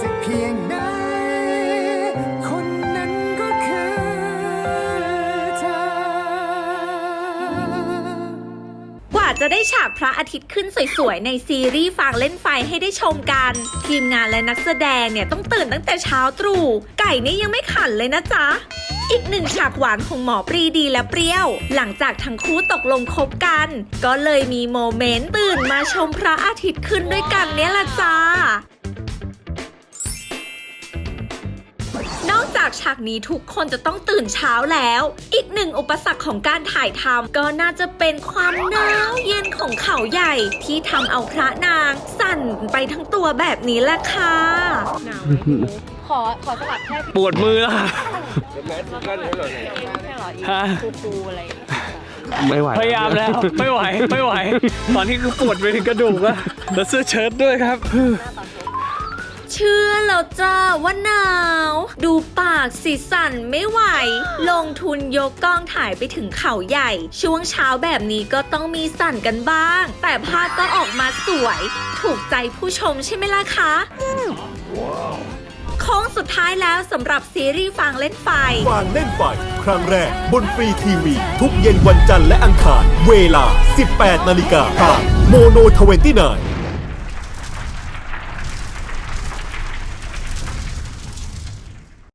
สักเพียงว่าจะได้ฉากพระอาทิตย์ขึ้นสวยๆ ในซีรีส์ฟางเล่นไฟให้ได้ชมกัน ทีมงานและนักแสดงเนี่ยต้องตื่นตั้งแต่เช้าตรู่ ไก่นี่ยังไม่ขันเลยนะจ๊ะอีกหนึ่งฉากหวานของหมอปรีดีและเปรี้ยว หลังจากทั้งคู่ตกลงคบกัน ก็เลยมีโมเมนต์ตื่นมาชมพระอาทิตย์ขึ้นด้วยกันเนี่ยแหละ ฉากนี้ทุกคนจะต้องตื่นเช้าแล้ว อีกหนึ่งอุปสรรคของการถ่ายทำก็น่าจะเป็นความหนาวเย็นของเขาใหญ่ที่ทำเอาพระนาง สั่นไปทั้งตัวแบบนี้แหละค่ะหนาวไหมพี่มุกขอขอสลับแค่ปวดมือแล้วค่ะแค่หรออีกฮะฟูๆอะไรอย่างเงี้ยไม่ไหวพยายามแล้ว ไม่ไหว ไม่ไหว ตอนนี้คือปวดไปถึงกระดูกแล้วแล้วเสื้อเชิ้ตด้วยครับ เชื่อแล้วจ้าว่าหนาว ดูปากสีสันไม่ไหว ลงทุนยกกล้องถ่ายไปถึงเขาใหญ่ ช่วงเช้าแบบนี้ก็ต้องมีสั่นกันบ้าง แต่ภาพก็ออกมาสวย ถูกใจผู้ชมใช่ไหมล่ะคะโค้งสุดท้ายแล้วสำหรับซีรีส์ฟางเล่นไฟ ฟางเล่นไฟ ครั้งแรก บนฟรีทีวี ทุกเย็นวันจันทร์และอังคาร เวลา 18 นาฬิกาทางโมโน29